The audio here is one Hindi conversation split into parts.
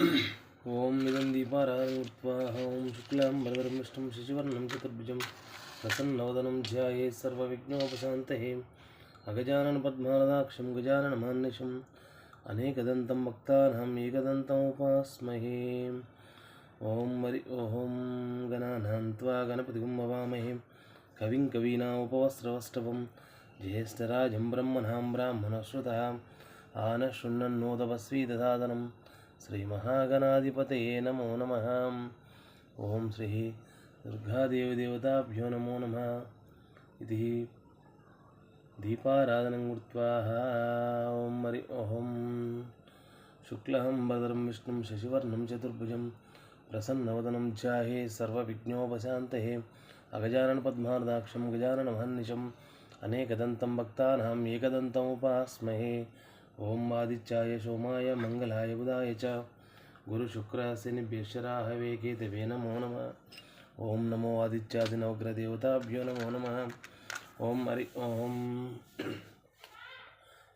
ॐ इदं दीपारायणकृत्वा ॐ शुक्लां वरदरं विष्णुं शशिवर्णं चतुर्भुजं प्रसन्नवदनं ध्याये सर्वविघ्नोपशान्तये अगजाननपद्मालदाक्षं गजाननमान्निशम् अनेकदन्तं भक्तानाम् एकदन्तमुपास्महे ॐ हरि ॐ गणानां त्वा गणपतिगुं भवामहे कविं कवीनामुपवस्त्रवष्टवं ज्येष्ठराजं ब्रह्मणां ब्राह्मणश्रुतः आनशृण्वन्नोदवस्वी ददादनं श्रीमहागणाधिपतये नमो नमः। ॐ श्रीः दुर्गादेवदेवताभ्यो नमो नमः। इति दीपाराधनं कृत्वा ॐ हरि ॐ शुक्लहं वरदरं विष्णुं, शशिवर्णं, चतुर्भुजं प्रसन्नवदनं ध्याये सर्वविघ्नोपशान्तये। अगजाननपद्मार्दाक्षं गजाननमहर्निशम् अनेकदन्तं भक्तानाम् एकदन्तमुपास्महे ॐ आदित्याय सोमाय मङ्गलाय बुधाय च। गुरुशुक्रशनिभ्यश्वराहवे केतवे नमो नमः। ॐ नमो आदित्यादिनवग्रदेवताभ्यो नमो नमः। ॐ हरि ॐ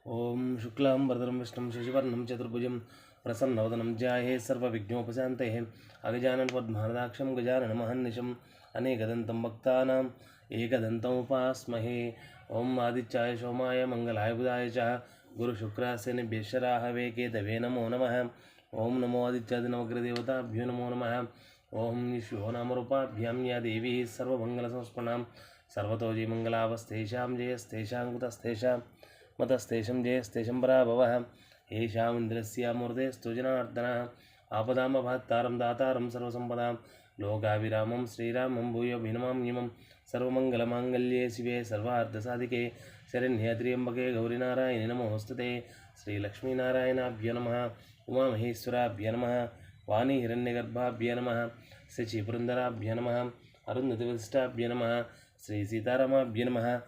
ॐ शुक्लां वरदरं विष्णुं, शशिवर्णं, चतुर्भुजं, प्रसन्नवदनं ध्याये सर्वविघ्नोपशान्तये। अगजाननपद्मार्दाक्षं गजाननमहर्निशम् अनेकदन्तं भक्तानाम् एकदन्तमुपास्महे ॐ आदित्याय सोमाय मङ्गलाय बुधाय च। गुरुशुक्रासेनेभ्यश्वराहवे केतवे नमो नमः। ॐ नमो आदित्यादिनवग्रदेवताभ्यो नमो नमः। ॐ विश्वो नामरूपाभ्यां या देवी सर्वमङ्गलसंस्मरणां। सर्वतो जयमङ्गलावस्तेषां जयस्तेषां कुतस्तेषां मतस्तेषं जयस्तेषं पराभवः। येषामिन्द्रस्य मूर्तेस्तु जनार्दनः। आपदामभात्तारं दातारं सर्वसम्पदां। लोकाभिरामं श्रीरामं भूयो भिनमाम्यमं सर्वमङ्गलमाङ्गल्ये शिवे శరణ్యేత్రియంబకే గౌరీనారాయణ నమోస్తుతే శ్రీలక్ష్మీనారాయణాభ్య నమ ఉమామహేశ్వరాభ్య నమ వాణి హిరణ్యగర్భాభ్య నమ శచిపురందరాభ్య నమ అరుంధతివశిష్టాభ్య నమ శ్రీ సీతారామాభ్య నమ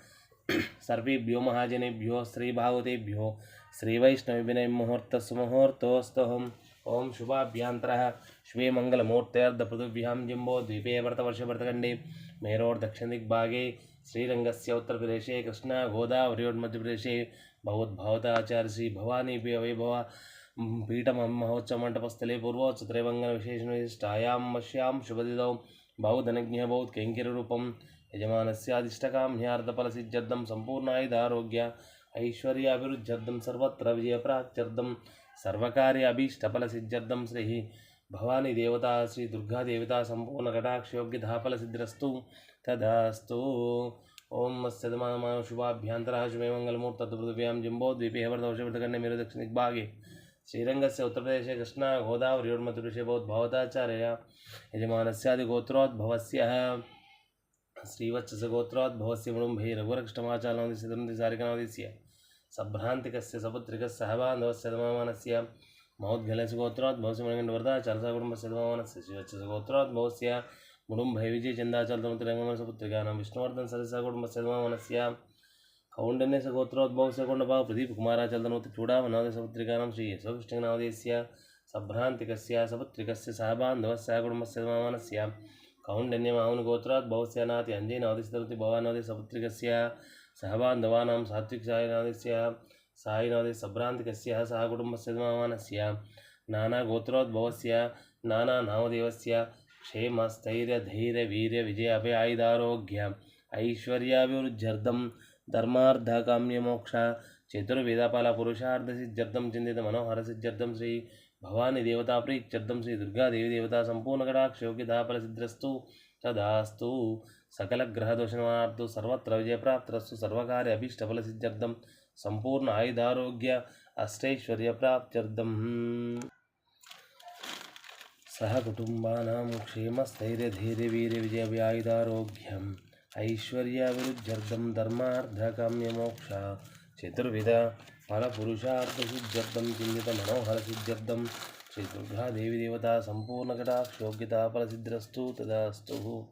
సర్వేభ్యో మహాజనేభ్యో శ్రీభాగవతేభ్యో శ్రీవైష్ణవినయముహూర్తసుముహూర్తోస్తోహం ఓం శుభాభ్యాంతర శ్రీమంగళమూర్తేర్ధ పృథివ్యాం జంబో ద్వీపే వ్రతవర్షభర్తకండే మేరోర్దక్షిణ దిగ్భాగే శ్రీరంగస్య ఉత్తరప్రదేశే కృష్ణ మధ్యప్రదేశే భగవద్భావతాచార్య శ్రీ భవానీ వైభవ పీఠమ మహోత్సవ మంటపస్థలే పూర్వోత్తరేవంగన విశేషణ విశిష్టాయాం మశ్యాం శుభదిదౌ బౌధనజ్ఞ బౌద్ కైంకిరూపం యజమానస్యాదిష్టకామ్యార్థఫలసిద్ధ్యర్థం సంపూర్ణాయుధారోగ్య ఐశ్వర్యాభివృద్ధ్యర్థం సర్వత్ర విజయప్రాప్త్యర్థం సర్వకార్య అభీష్టఫలసిద్ధ్యర్థం శ్రీ భవానీ దేవత శ్రీ దుర్గాదేవతా సంపూర్ణ కటాక్షయోగ్యధాఫలసిద్ధిరస్తు तदास्तु। ॐ मत्स्यदमानमानव शुभाभ्यन्तरः शुभे मङ्गलमूर्तपृथिव्यां जिम्बोद्वीपे वर्धवर्षवर्धकण्डे मेरु दक्षिणदिग्भागे श्रीरङ्गस्य उत्तरप्रदेशे कृष्णा गोदावर्योर्मध्यप्रदेशे भवद्भवताचार्यया यजमानस्यादिगोत्रोद्भवस्य। श्रीवत्सगोत्रोद्भवस्य मुडुम्भे रघुरक्षमाचालनदिस्य दन्तिसारिकनादिस्य सभ्रान्तिकस्य सपुत्रिकस्य सहबान्धवस्य दमानस्य महोद्गलस्य गोत्रोद्भवस्य గుడుంభైవిజయ చందాచలం తిరంగమనస పుత్రికానం విష్ణువర్ధన్ సరసాగుడు శర్మనస్య కౌండన్య సగోత్రోద్భవ సగుండభావ ప్రదీప్ కుమారాచలనోతి చూడా మనోదశ పుత్రికానం శ్రీ యశోకృష్ణనామదేశ్య సభ్రాంతికస్య సపుత్రికస్య సహబాంధవస్య కుటుంబస్య కౌండన్యమావునుగోత్రాద్భవస్యనాతి అంజయనాదిశతరుతి భవానాది సపుత్రికస్య సహబాంధవానాం సాత్విక్ సాయినాదిస్య సాయినాది సభ్రాంతికస్య సహ కుటుంబస్య మానస్య. నానా గోత్రోద్భవస్య నానా నామదేవస్య క్షేమస్థైర్యధైర్యవీర్య విజయ అభయాయుధారోగ్య ఐశ్వర్యాభివృద్ధ్యర్థం ధర్మార్థకామ్యమోక్ష చతుర్విధఫల పురుషార్థ సిద్ధ్యర్థం చింతిత మనోహర సిద్ధ్యర్థం శ్రీ భవాని దేవతా ప్రీత్యర్థం శ్రీ దుర్గాదేవి దేవతా సంపూర్ణకటాక్షయోగ్యతాఫల సిద్ధ్రస్తు తదాస్తు సకల గ్రహదోషణార్థు సర్వత్ర విజయప్రాప్తిరస్సు సర్వకార్య అభీష్టఫల సిద్ధ్యర్థం సంపూర్ణ ఆయుధారోగ్య అష్టైశ్వర్య సహ కుటుంబానాం క్షేమ స్థైర్య ధీర్య వీర్య విజయ వ్యాయుధారోగ్యం ఐశ్వర్యాభివృద్ధ్యర్థం ధర్మార్థకామ్యమోక్ష చతుర్విధ ఫలపురుషార్థశుజ్జర్థం చిందిత మనోహర మనోహరసిద్ధ్యర్థం శ్రీ దుర్గా దేవి దేవత సంపూర్ణ కటాక్షోగ్యత ఫలసిద్ధ్రస్తు తదస్తు.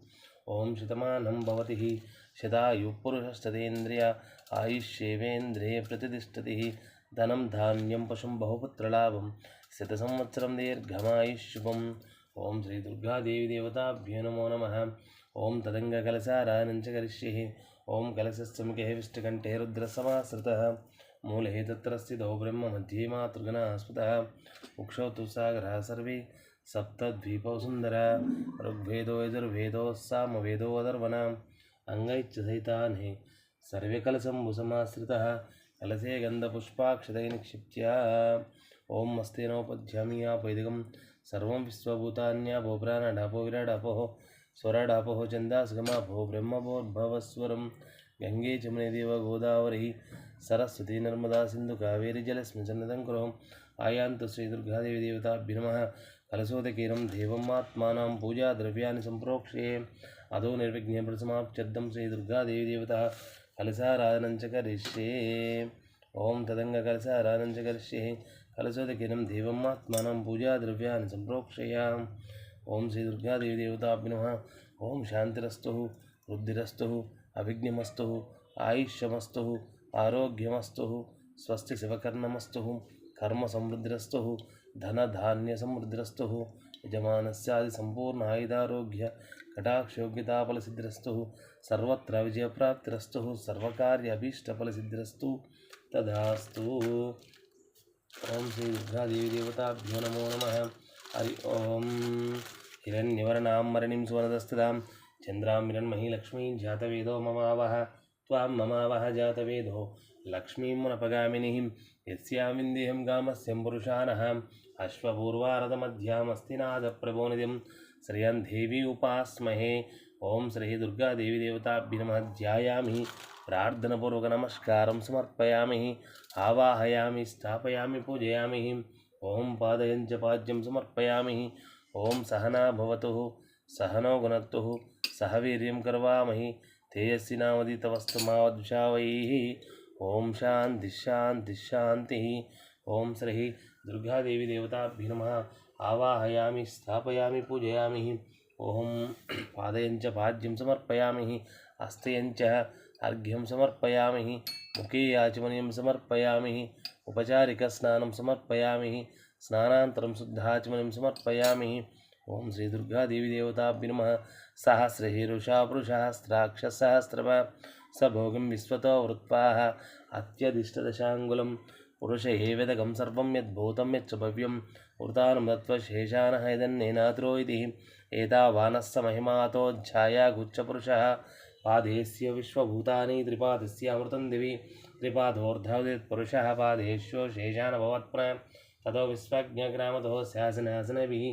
ఓం శతమానం భవతి. శతాయుపురుషస్తేంద్రియ ఆయుష్యేవేంద్రే ప్రతిష్టతి. ధనం ధాన్యం పశుం బహుపుత్రలాభం बहुपुत्रलाभं शतसंवत्सरं दीर्घमायुष्युभम् ॐ श्रीदुर्गादेवीदेवताभ्यो नमो नमः ॐ तदङ्गकलसारायणं च करिष्ये ॐ कलशस्य मुखे विष्टकण्ठे रुद्रसमाश्रितः मूले तत्र स्थितो ब्रह्म मध्ये मातृगणः स्मृतः उक्षौ तु सागरः सर्वे सप्तद्वीपौ सुन्दर ऋग्वेदो यजुर्वेदो सामवेदो अदर्वणाम् अङ्गैश्च सहितानि सर्वे कलशम्भुसमाश्रितः कलशे गन्धपुष्पाक्षतै निक्षिप्य ఓం మస్తేనోపధ్యామి ఆ పైదికం సర్వం విశ్వభూతాన్యా భోపురాణ డాపో విరాడాపో స్వరాడాపో చందాసుగమాపో బ్రహ్మభోద్భవస్వరం గంగే చమునే దేవ గోదావరి. సరస్వతి నర్మదా సింధు కావేరి జలస్మిచన్నదం కురం ఆయాంత శ్రీ దుర్గాదేవి దేవతాభ్య నమ. కలశోదకీరం దేవమాత్మానం పూజా ద్రవ్యాన్ని సంప్రోక్ష్యే. అదో నిర్విఘ్నే ప్రసమాప్చబ్దం శ్రీ దుర్గాదేవి దేవత. కలశారాధనంచ కరిష్యే. ఓం తదంగ కలశారాధనంచ కరిష్యే. కలశోదకినం దేవమాత్మానం పూజాద్రవ్యాన్ని సంప్రోక్షయాం. ఓం శ్రీ దుర్గాదేవి దేవతాభినమ ఓం శాంతిరస్తు వృద్ధిరస్తు అభిఘ్నమస్తు ఆయుష్యమస్తు ఆరోగ్యమస్తు స్వస్తి శివకర్ణమస్తు కర్మ సమృద్ధిరస్తు ధనధాన్య సమృద్ధిరస్తు యజమానస్యాది సంపూర్ణ ఆయుధారోగ్య కటాక్షయోగ్యతాఫలసిద్ధిరస్తు సర్వత్ర విజయప్రాప్తిరస్తు సర్వకార్య అభీష్టఫలసిద్ధిరస్తు తదాస్తు. ఓం శ్రీ దుర్గాదేవి దేవతాభ్యో నమో నమ. హరి ఓం. హిరణ్యవర్ణాంబరణిం సువనదస్థితాం చంద్రాం హిరణ్మహీ లక్ష్మీ జాతవేదో మమావహ. త్వాం మమావహ జాతవేదో. లక్ష్మీం మునపగామిని. యస్యాం విందేహం గామస్యం పురుషానః. అశ్వపూర్వారథమధ్యామస్తి నాదప్రభోనిధిం శ్రియం దేవీ ఉపాస్మహే. ఓం శ్రీ దుర్గాదేవి దేవతాభ్య నమ. ధ్యాయామి. ప్రార్థనపూర్వక నమస్కారం సమర్పయామి. ఆవాహయామి స్థాపయామి పూజయామి ఓం పాదయంచ పాద్యం సమర్పయామి ఓం సహనాభవతు సహనో గుణత్తు సహ వీర్యం కర్వామహి తేజస్వినామదితవస్తు మావద్విషావై ఓం శాంతి శాంతి శాంతి ఓం శ్రీ దుర్గాదేవి దేవతాభ్య నమ. ఆవాహయామి స్థాపయామి పూజయామి ఓం పాదయంచ పాద్యం సమర్పయామి హస్తయంచ అర్ఘ్యం సమర్పయామి ముఖే ఆచమనీయం సమర్పయామి ఉపచారిక స్నానం సమర్పయామి స్నానాంతరం శుద్ధాచమనీయం సమర్పయామి ఓం శ్రీ దుర్గాదేవి దేవతాభ్య నమ సహస్రహీరుషా పురుషహస్రాక్ష సహస్రమ సభోగం విశ్వతో వృత్పా అత్యధిష్టదశాంగులం పురుష ఏవేదకం సర్వం యద్భూతం యచ్చ భవ్యం వృతానం తత్వశేషాన హైదన్నేనాతురో ఇది ఏతావానస్స మహిమాతో ఛాయాగుచ్చపురుష पादेस्य विश्वभूतानि त्रिपादस्यामृतं दिवि त्रिपादोर्धवदित्पुरुषः पादेश्यो शेषानभवत्पुनः ततो विश्वज्ञग्रामतो स्यासनासनभिः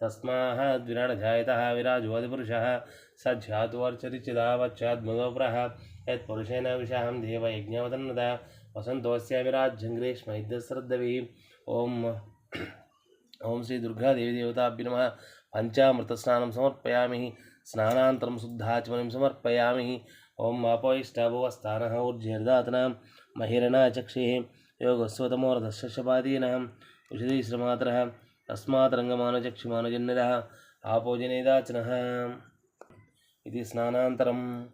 तस्माद्विराडजायतः विराजोऽधिपुरुषः स ध्यातुवर्चरिचिदावच्चाद्मुदोप्रः यत्पुरुषेण विषाहं देवयज्ञवदन्नद वसन्तोऽस्य विराज्यं ग्रीष्म इत्यश्रद्धभिः। ॐ ॐ श्रीदुर्गादेवी देवताभ्य नमः। पञ्चामृतस्नानं समर्पयामि। స్నానాంతరం శుద్ధాచమనం సమర్పయామి. ఓం వాపోయిష్టభువస్థాన ఊర్జీర్దాతనా మహిరణ చక్షి యోగస్వతమోరధశపాదీన ఉషదీశ్రమాతర తస్మాతరంగమానుచక్షుమానుజన్యద ఆపోజనేదాచన. ఇది స్నానాంతరం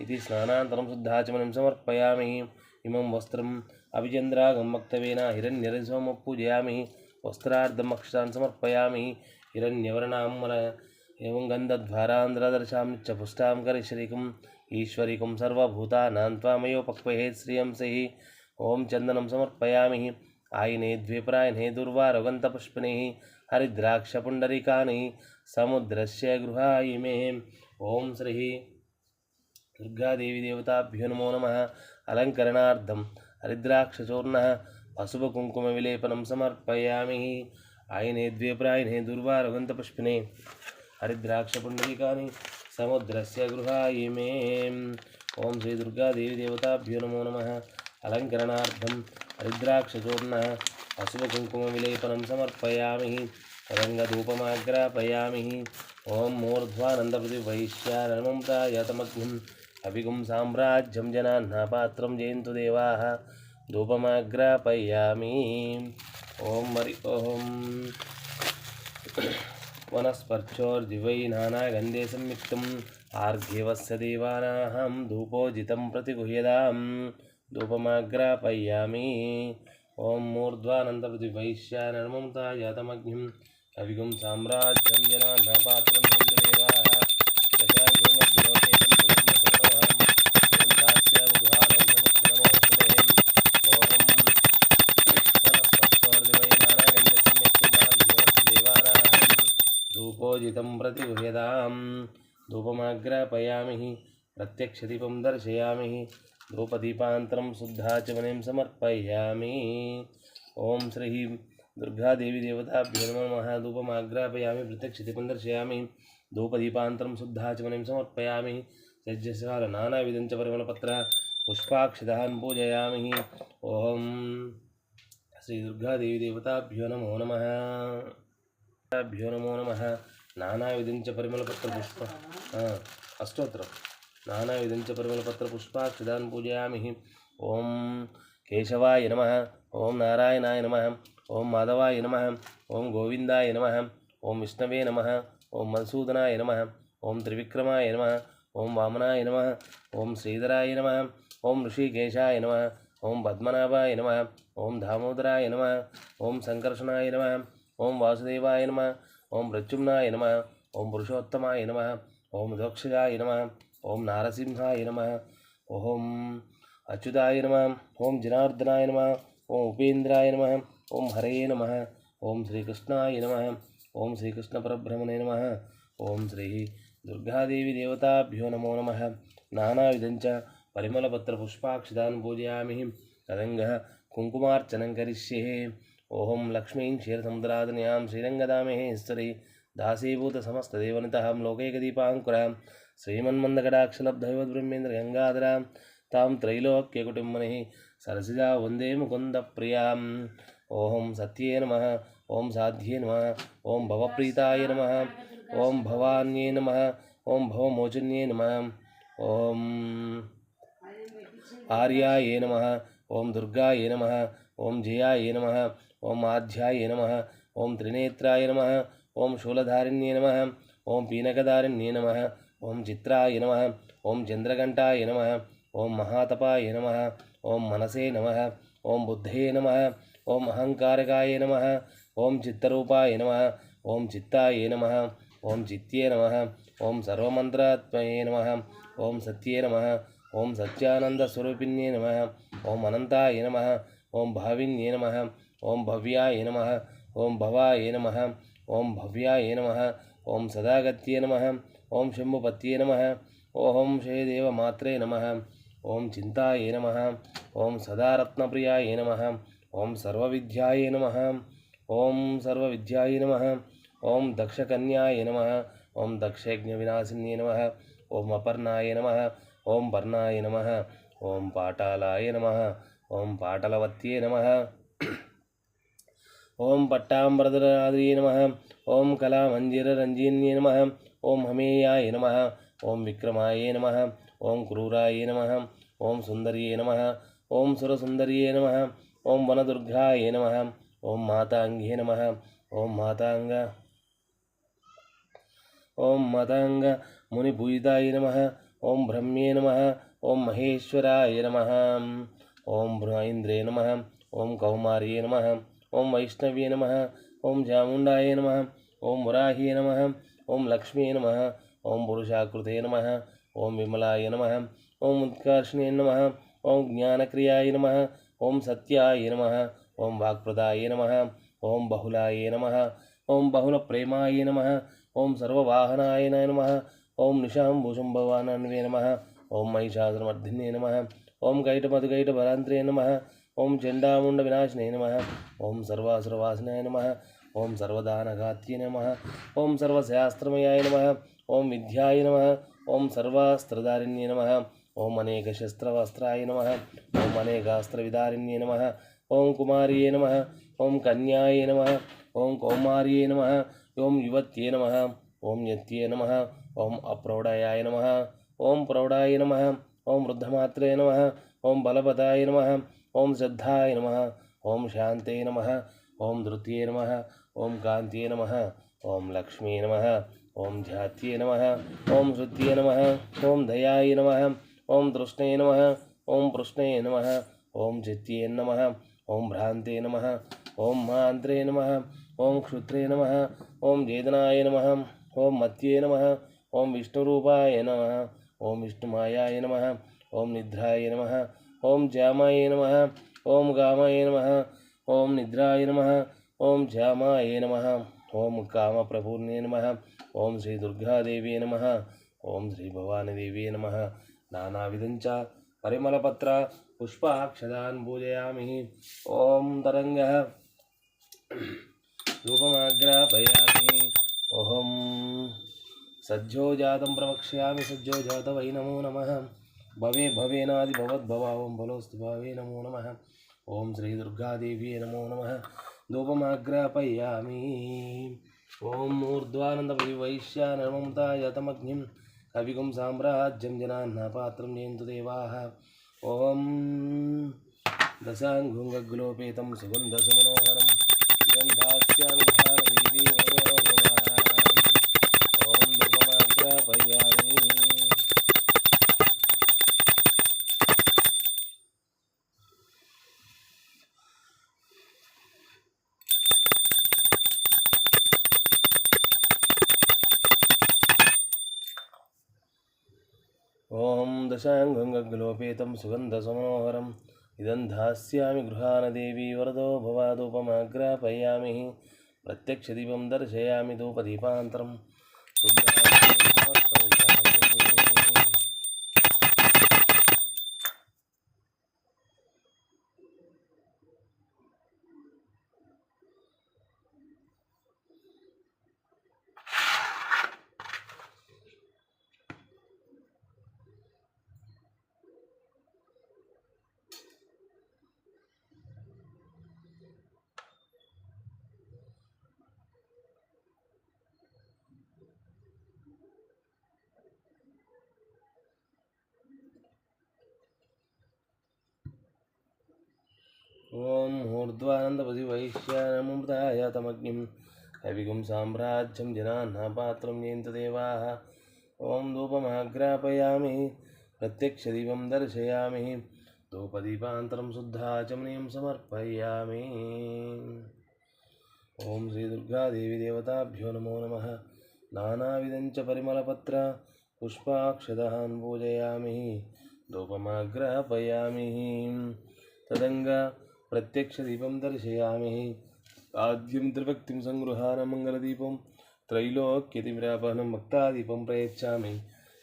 ఇది స్నానాంతరం శుద్ధాచమనం సమర్పయామి. ఇమం వస్త్రం అభిచంద్రాగం వక్తవేన హిరణ్యరసమపూజయామి వస్త్రార్థం అక్షరాన్ సమర్పయామి. హిరణ్యవర్ణాం एवं गन्धध्वारान्ध्रदर्शां च पुष्टां करिश्रीकम् ईश्वरिकं सर्वभूतानां त्वामयोपक्वये श्रियं सहि। ॐ चन्दनं समर्पयामि। आयने द्विप्रायणे दुर्वारोगन्तपुष्पिणिः, हरिद्राक्षपुण्डरीकानि, समुद्रस्य गृहायिमे ॐ श्रीः दुर्गादेवी देवताभ्यो नमो। नमः हरिद्राक्षचूर्णः अशुभकुङ्कुमविलेपनं समर्पयामि। आयने द्विप्रायणे दुर्वारोगन्तपुष्पिणे हरिद्राक्षपुण्डरीकानि समुद्रस्य गृहायिमे ॐ श्रीदुर्गादेवी देवताभ्यो नमो नमः। अलङ्करणार्थं हरिद्राक्षचूर्णः अशुभकुङ्कुमविलेपनं समर्पयामि। रङ्गधूपमाग्रापयामि ॐ मूर्ध्वानन्दपृथिवैश्यानमं प्रायतमग्निम् अभिगुं साम्राज्यं जनान्नापात्रं जयन्तु देवाः। धूपमाग्रापयामि। ॐ हरि ॐ वनस्पर्शोर्दिवै नानागन्धे संयुक्तम् आर्घ्यवस्य देवानाहं धूपोजितं प्रतिगुह्यतां धूपमाग्रापयामि ॐ मूर्ध्वानन्दपृथिवैश्यानमं तायातमग्निम् अभिगुं साम्राज्यं जनान्नापात्रं जयन्तु देवाः पूजितं प्रतिगृह्यतां धूपमाग्रापयामि, प्रत्यक्षदीपं दर्शयामि, धूपदीपान्तरं शुद्धाचमनीं समर्पयामि। ॐ श्रीः दुर्गादेवी देवताभ्यो नमः धूपमाग्रापयामि प्रत्यक्षदीपं दर्शयामि, धूपदीपान्तरं शुद्धाचमनीं समर्पयामि। सज्जसार नानाविधं च परिमलपत्र, पुष्पाक्षदान् पूजयामि। ॐ श्रीदुर्गादेवीदेवताभ्यो नमो नमः। भ्यो नमो नमः। నానా విధించ పరిమళపత్ర పుష్ప అష్టోత్తరం నానా విధించ పరిమళపత్ర పుష్పాక్షిదాన్ పూజయామి ఓం కేశవాయ నమ ఓం నారాయణాయ నమ ఓం మాధవాయ నమ ఓం గోవిందాయ నమ ఓం విష్ణవే నమ ఓం మధుసూదనాయ నమ ఓం త్రివిక్రమాయ నమ ఓం వామనాయ నమ ఓం శ్రీధరాయ నమ ఓం ఋషికేశాయ నమ ఓం పద్మనాభాయ నమ ఓం దామోదరాయ నమ ఓం సంకర్షణాయ నమ ఓం వాసుదేవాయ నమ ఓం ప్రత్యుమ్నాయ నమ ఓం పురుషోత్తమాయ నమ ఓం దోక్షగాయ నమ ఓం నారసింహాయ నమ ఓం అచ్యుతాయ నమ ఓం జనార్దనాయ నమ ఓం ఉపేంద్రాయ నమ ఓం హరయే నమ ఓం శ్రీకృష్ణాయ నమ ఓం శ్రీకృష్ణ పరబ్రహ్మణే నమ ఓం శ్రీ దుర్గాదేవి దేవతాభ్యో నమో నమ నానావిధంచ పరిమళపత్రపుష్పాక్షిదాన్ పూజయామి కదంగ కుంకుమార్చనం కరిష్యే ॐ लक्ष्मीं क्षीरसमुद्रादन्यां श्रीरङ्गदामेश्वरी दासीभूतसमस्तदेवनितः लोकैकदीपाङ्कुरां श्रीमन्मन्दकटाक्षलब्धैवद्ब्रह्मेन्द्रगङ्गाधरां तां त्रैलोक्यकुटुम्बनिः सरसिजा वंदे मुकुन्दप्रियाम् ॐ सत्ये नमः ॐ साध्ये नमः ॐ भवप्रीताय नमः ॐ भवान्ये नमः ॐ भवमोचन्ये नमः ॐ आर्याय नमः ॐ दुर्गाय नमः ॐ जयाय नमः ॐ आध्याय नम ॐ त्रिनेत्राय नम ॐ शूलधारिण्ये नम ॐ पीनकधारिण्ये नम ॐ चित्राय नम ॐ चन्द्रघण्टाय नम ॐ महातपाय नम ॐ मनसे नम ॐ बुद्धये नम ॐ अहंकारकाय नम ॐ चित्तरूपाय नम ॐ चित्ताय नम ॐ चित्ये नम ॐ सर्वमन्त्रात्मये नम ॐ सत्ये नम ॐ सत्यानन्दस्वरूपिण्ये नम ॐ अनन्ताय नम ॐ भाविन्ये नमः ॐ भव्याय नम ॐ भवाय नम ॐ भव्याय नमः ॐ सदागत्ये नमः ॐ शम्भुपत्ये नमः ॐ श्रीदेवमात्रे नमः ॐ चिन्ताय नमः ॐ सदारत्नप्रियाय नमः ॐ सर्वविद्याय नमः ॐ सर्वविद्याय नमः ॐ दक्षकन्याय नमः ॐ दक्षयज्ञविनाशिन्ये नम ॐ अपर्णाय नम ॐ पर्णाय नम ॐ पाटालाय नम ॐ पाटलवत्ये नमः ॐ पट्टाम्बरदराद्रिये नमः ॐ कलामञ्जिररञ्जिन्ये नमः ॐ हमेयाय नमः ॐ विक्रमाय नमः ॐ क्रूराय नमः ॐ सुन्दर्ये नमः ॐ सुरसुन्दर्ये नमः ॐ वनदुर्गाय नमः ॐ माताङ्गे नमः ॐ माताङ्ग ॐ माताङ्ग मुनिपूजिताय नमः ॐ ब्रह्मे नमः ॐ महेश्वराय नमः ॐ ब्रह्मेन्द्रे नमः ॐ कौमार्ये नमः ॐ वैष्णव्ये नमः ॐ चामुण्डाय नमः ॐ वराह्ये नमः ॐ लक्ष्म्ये नमः ॐ पुरुषाकृते नमः ॐ विमलाय नमः ॐ उत्कर्षणे नमः ॐ ज्ञानक्रियाय नमः ॐ सत्याय नमः ॐ वाक्प्रदाय नमः ॐ बहुलाय नमः ॐ बहुलप्रेमाय नमः ॐ सर्ववाहनाय नमः ॐ निशाम्बुशम्भवानन्वे नमः ॐ महिषासुरमर्धिन्ये नमः ॐ कैटमधुकैटभरान्त्रे नमः ॐ चण्डामुण्डविनाशिने नम ओं सर्वासुरवासनाय नम ओं सर्वदानघात्ये नम ओं सर्वशास्त्रमयाय नम ओं विद्याय नम ओं सर्वास्त्रधारिण्ये नमः ॐ अनेकशस्त्रवस्त्राय नमः ॐ अनेकास्त्रविदारिण्ये नमः ॐ कुमार्ये नम ओं कन्याय नम ॐ कौमार्ये नम ओं युवत्ये नम ओं यत्ये नम ओं अप्रौढाय नम ओं प्रौढाय नम ओं वृद्धमात्रे नम ओं बलपदाय नमः ॐ श्रद्धाय नम ॐ शान्ते नम ॐ धृत्ये नम ओम कान्त्ये नम ॐ लक्ष्मी नम ॐ ध्यात्ये नम ॐ श्रुत्ये नम ॐ दयाय नम ॐ तृष्णे नम ॐ पृष्णे नमः ॐ चित्ये नम ॐ भ्रान्ते नम ॐ मान्त्रे नम ॐ क्षुत्रे नम ॐ वेदनाय नम ॐ मत्ये नम ॐ विष्णुरूपाय नम ॐ विष्णुमायाय नम ॐ निद्राय नमः ओम ज्यामाये नम, ओम गाए नम, ओम निद्राय नम, ओम ज्यामाये नम, ओम काम प्रपूर्णे नम, ओम श्री दुर्गा देवी नम, ओम श्री भवानी देवी नम। नानाविधं परमलपत्र पुष्पाक्षदा पुष्पाक्षदान् ओम तरंगः रूपमाग्रापयामि। सज्जो जात प्रवक्षा सज्जो जातवै नमो नमः। भवे भवेनादिभवद्भवावं भलोस्तुभावे नमो नम। नमः ॐ श्रीदुर्गादेव्ये नमो नमः। धूपमाग्रापयामि ॐ ऊर्ध्वानन्दपरिवैश्यानमताय तमग्निं कविगुं साम्राज्यं जनान्नपात्रं जयन्तु देवाः। ॐ दशाङ्गुङ्गग्लोपेतं सुगन्धसुमनोहरम् ఓం దశాంగంగగ్లోపేతం సుగంధసమనోహరం ఇదం ధాస్యామి గృహానదేవీ వరదో భవాదూపమాగ్రాపయామి ప్రత్యక్షదీపం దర్శయామి ॐ तमग्नि तमग्निं साम्राज्यम साम्राज्यं पात्र जयन्तदेवाः। ओम धूपमाग्रापयामि, प्रत्यक्षदीपं दर्शयामि, धूपदीपान्तरं शुद्धाचमनीं समर्पयामि। ॐ श्रीदुर्गादेवीदेवताभ्यो नमो नमः। नानाविधं च परिमलपत्र, पुष्पाक्षदान पूजयामि, धूपमाग्रापयामि। तदङ्ग प्रत्यक्षदीपं दर्शयामि। आद्यं त्रिभक्तिं मंगलदीपम त्रैलोक्यतिव्यापनं भक्तादीपम प्रयच्छामि।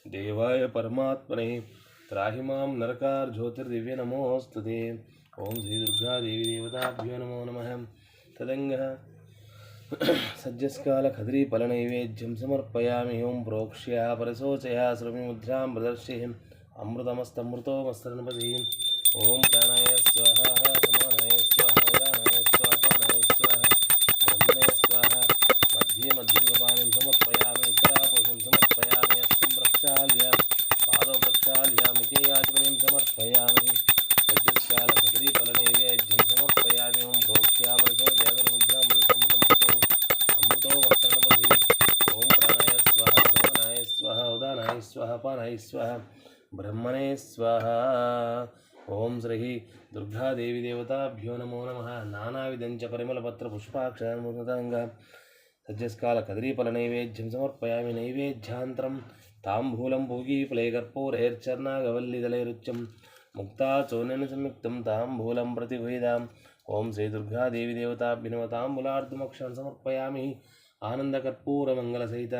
देवाय परमात्मने, त्राहि माँ ओम श्री दुर्गा देवी देवताभ्यो नमो नमः। तदङ्गः। नैवेद्यम समर्पयामि। ओम प्रोक्ष्या, परशोचया श्रमिमुद्रां प्रदर्शयम् अमृतमस्तमृतोमस्तरणपतिः ओम प्राणाय स्वाहा। स्व ब्रह्मणे स्वाहा। ओम श्री दुर्गा देवी देवताभ्यो नमो नमः। नानाविधञ्च परिमलपत्रपुष्पाक्षरमृताङ्ग सज्जस्काल कदरीफलनैवेद्यं समर्पयामि नैवेद्यान्तरं। ताम्बूलं पूगीफलैकर्पूरैर्चर्णागवल्लिदलैरुच्यं मुक्ता चोनेन संयुक्तं ओम श्री दुर्गा देवी ताम्बूलार्धमक्षं समर्पया आनंदकर्पूरमंगलसहित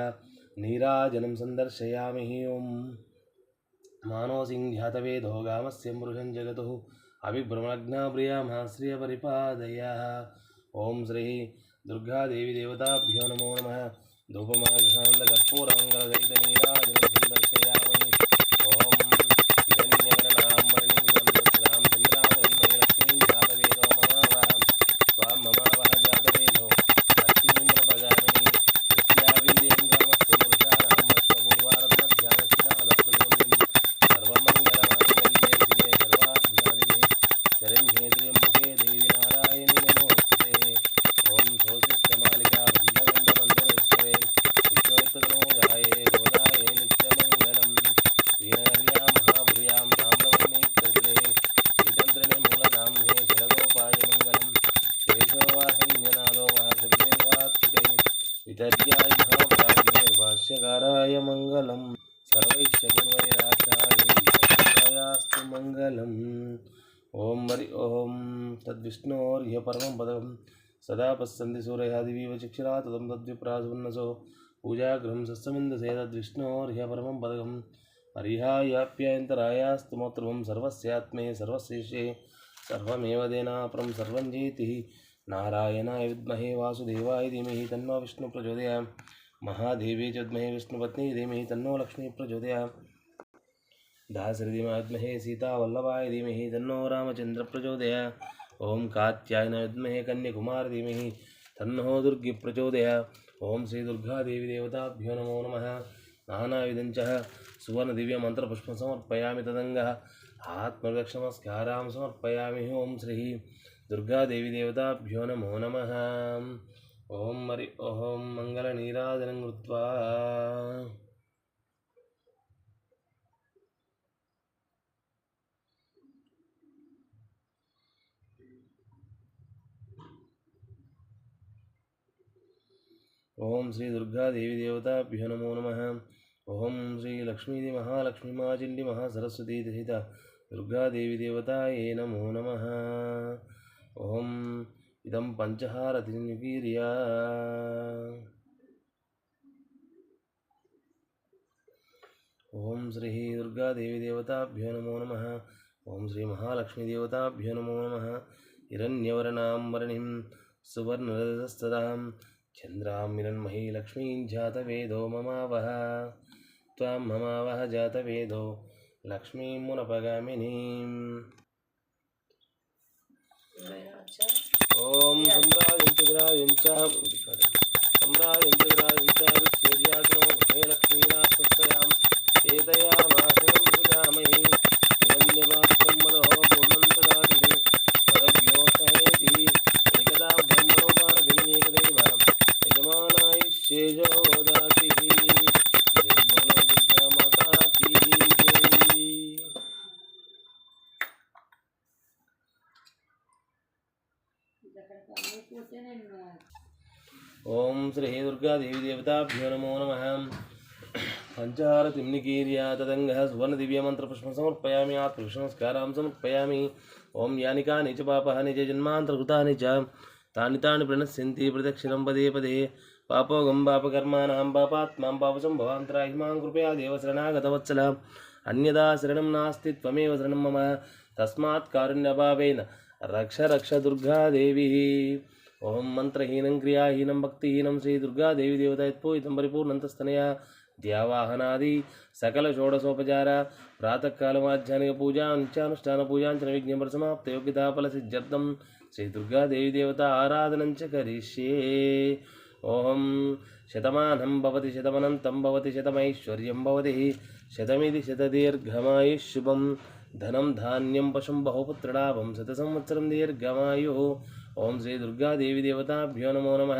नीराजनम सन्दर्शयामि ओम मानोसिंह्यातवेदो गामस्य मृगञ्जगतुः अभिभ्रमणज्ञाप्रियामाश्रियपरिपादयः ॐ श्री दुर्गा देवी देवताभ्यो नमो नम। धूपमाघान्दकर्पूरमङ्गलदयितनीराजन सदा पश्यन्ति सूर्यः दिवीव चक्षुरा तदं तद्विप्रासुन्नसो पूजागृहं सस्यमिन्दसे तद्विष्णोर्ह्य परमं पदकम्। अर्ह्यायाप्यायन्तरायास्तुमोत्रमं सर्वस्यात्मे, सर्वशेषे, सर्वमेव देनापरं सर्वं जेतिः। नारायणाय विद्महे वासुदेवाय धीमहि तन्नो विष्णु प्रचोदयात्। महादेवी च विद्महे विष्णुपत्नी धीमहि तन्नो लक्ष्मी प्रचोदयात्। दासरिधिमा विद्महे सीतावल्लभाय धीमहि तन्नो रामचन्द्र प्रचोदयात्। ॐ कात्यायन विद्महे कन्याकुमार तन्नो दुर्गे प्रचोदयात् ॐ श्रीदुर्गादेवी देवताभ्यो नमो नमः। नानाविधं च सुवर्णदिव्यमन्त्रपुष्पं समर्पयामि तदङ्गः। आत्मरक्षमस्कारां समर्पयामि ॐ श्रीः दुर्गादेवी देवताभ्यो नमो नमः। ॐ हरि ॐ मङ्गलनीराजनं कृत्वा। ॐ श्री दुर्गादेवीदेवताभ्यो नमो नमः। ॐ श्रीलक्ष्मीमहालक्ष्मीमाचिण्डिमहासरस्वतीदहिता दुर्गादेवीदेवतायै नमो नमः। ॐ इदं पञ्चहार्या ॐ श्री दुर्गादेवीदेवताभ्यो नमो नमः। ओं श्रीमहालक्ष्मीदेवताभ्यो नमो नमः। हिरण्यवर्णां वरणिं सुवर्णरस्तदाम् చంద్రాం మిరన్మహీ లక్ష్మీం జాతవేదో మమావహ. త్వాం మమావహ జాతవేదో లక్ష్మీం మునపగామినీం. ఓం సంరాజంచుగ్రాజంచ సంరాజంచుగ్రాజంచ సూర్యాగ్రో హే లక్ష్మీనా సత్సయాం వేదయామా पञ्चहारतिं निकीर्या तदङ्गः सुवर्णदिव्यमन्त्रपुष्पं समर्पयामि आत्मविष्णस्कारां समर्पयामि ॐ यानि कानि च पापानि च जन्मान्तर्कृतानि च तानि तानि प्रणश्यन्ति प्रदक्षिणं पदे पदे पापोगं पापकर्माणां पापात्मां पापसम्भवान्तराहिमां कृपया देव शरणागतवत्सल अन्यदा शरणं नास्ति त्वमेव शरणं मम तस्मात् कारुण्यभावेन रक्ष रक्ष दुर्गादेवी ధ్యావాహనాది సకల షోడశోపచార ప్రాతకాలమాధ్యానిక పూజా నిత్యానుష్ఠాన పూజాంచన విజ్ఞంబర సమాప్త యోగ్యతాఫల సిద్ధ్యర్థం శ్రీ దుర్గాదేవి దేవత ఆరాధనంచ కరిష్యే. ఓహం శతమానం భవతి శతమనంతం భవతి శతమైశ్వర్యం భవతి శతమిది శతదీర్ఘమాయు శుభం ధనం ధాన్యం పశుం బహుపుత్రలాభం శత సంవత్సరం దీర్ఘమాయు. ఓం శ్రీ దుర్గాదేవి దేవతాభ్యో నమో నమ.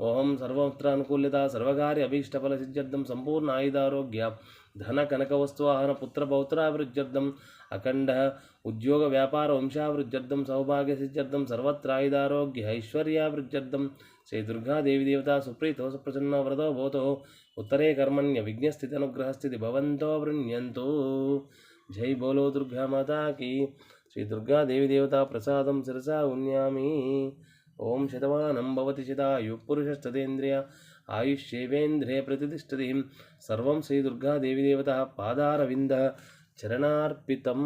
ఓహం సర్వత్ర సర్వమిత్రానుకూల్యత సర్వకార్య అభీష్టఫల సిద్ధ్యర్థం సంపూర్ణ ఆయుధారోగ్య ధన కనక వస్తువాహన పుత్ర పౌత్రాభివృద్ధ్యర్థం అఖండ ఉద్యోగ వ్యాపార వంశావృద్ధ్యర్థం సౌభాగ్య సిద్ధ్యర్థం సర్వత్ర ఆయుధారోగ్య ఐశ్వర్యావృద్ధ్యర్థం శ్రీ దుర్గా దేవి దేవత సుప్రీతో సుప్రసన్న వ్రతో భూతో ఉత్తరే కర్మణ్య విఘ్నస్థితి అనుగ్రహస్థితి భవంతో వృణ్యంతో జై బోలో దుర్గామాతాకి శ్రీ దుర్గా దేవి దేవత ప్రసాదం శిరసా ఉన్యామి. ఓం శతమానం భవతి చిదాయు పురుషస్తదేంద్రియ ఆయుష్యేవేంద్రియ ప్రతిష్టతి. సర్వం శ్రీ దుర్గాదేవిదేవత పాదారవింద చరణార్పితం.